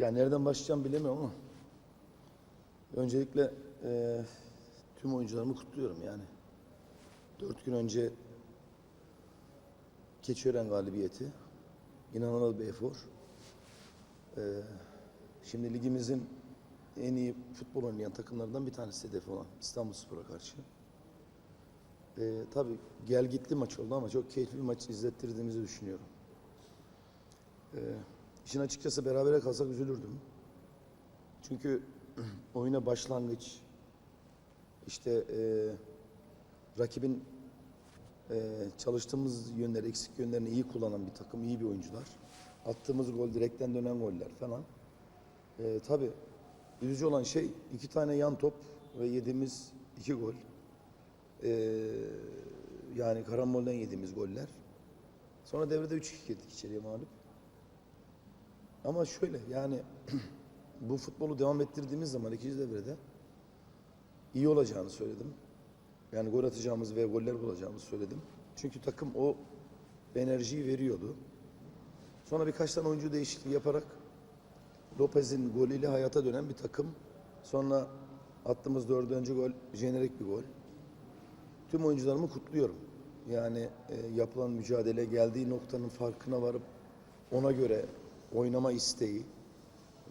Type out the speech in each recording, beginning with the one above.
Ya nereden başlayacağım bilemiyorum ama öncelikle e, tüm oyuncularımı kutluyorum yani. Dört gün önce Keçiören galibiyeti, inanılmaz bir efor. E, şimdi ligimizin en iyi futbol oynayan takımlarından bir tanesi hedefi olan İstanbulspor'a karşı. E, tabii gel gitli maç oldu ama çok keyifli bir maç izlettirdiğimizi düşünüyorum. E, işin açıkçası berabere kalsak üzülürdüm. Çünkü oyuna başlangıç, işte e, rakibin e, çalıştığımız yönleri, eksik yönlerini iyi kullanan bir takım, iyi bir oyuncular. Attığımız gol, direkten dönen goller falan. E, tabii üzücü olan şey iki tane yan top ve yediğimiz iki gol. E, yani karambolden yediğimiz goller. Sonra devrede 3-2 girdik içeriye mağlup. Ama şöyle yani bu futbolu devam ettirdiğimiz zaman ikinci devrede iyi olacağını söyledim. Yani gol atacağımız ve goller bulacağımızı söyledim. Çünkü takım o enerjiyi veriyordu. Sonra birkaç tane oyuncu değişikliği yaparak Lopez'in golüyle hayata dönen bir takım. Sonra attığımız dördüncü gol jenerik bir gol. Tüm oyuncularımı kutluyorum. Yani e, yapılan mücadele geldiği noktanın farkına varıp ona göre oynama isteği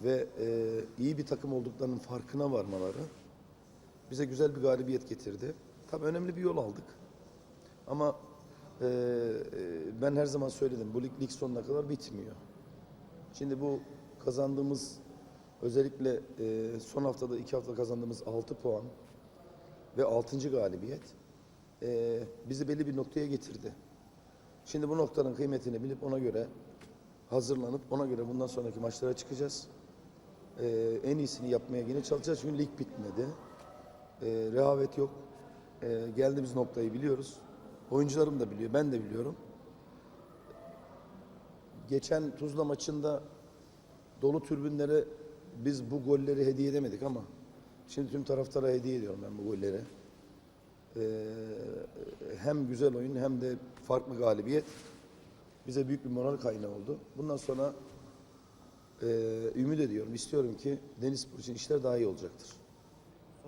ve e, iyi bir takım olduklarının farkına varmaları bize güzel bir galibiyet getirdi. Tabii önemli bir yol aldık. Ama e, e, ben her zaman söyledim bu lig, lig sonuna kadar bitmiyor. Şimdi bu kazandığımız özellikle e, son haftada iki hafta kazandığımız 6 puan ve 6. galibiyet e, bizi belli bir noktaya getirdi. Şimdi bu noktanın kıymetini bilip ona göre hazırlanıp ona göre bundan sonraki maçlara çıkacağız. Ee, en iyisini yapmaya yine çalışacağız çünkü lig bitmedi. Ee, rehavet yok. Ee, geldiğimiz noktayı biliyoruz. Oyuncularım da biliyor, ben de biliyorum. Geçen Tuzla maçında dolu türbünlere biz bu golleri hediye edemedik ama şimdi tüm taraftara hediye ediyorum ben bu golleri. Ee, hem güzel oyun hem de farklı galibiyet bize büyük bir moral kaynağı oldu. Bundan sonra e, ümit ediyorum, istiyorum ki Denizspor için işler daha iyi olacaktır.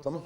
Tamam.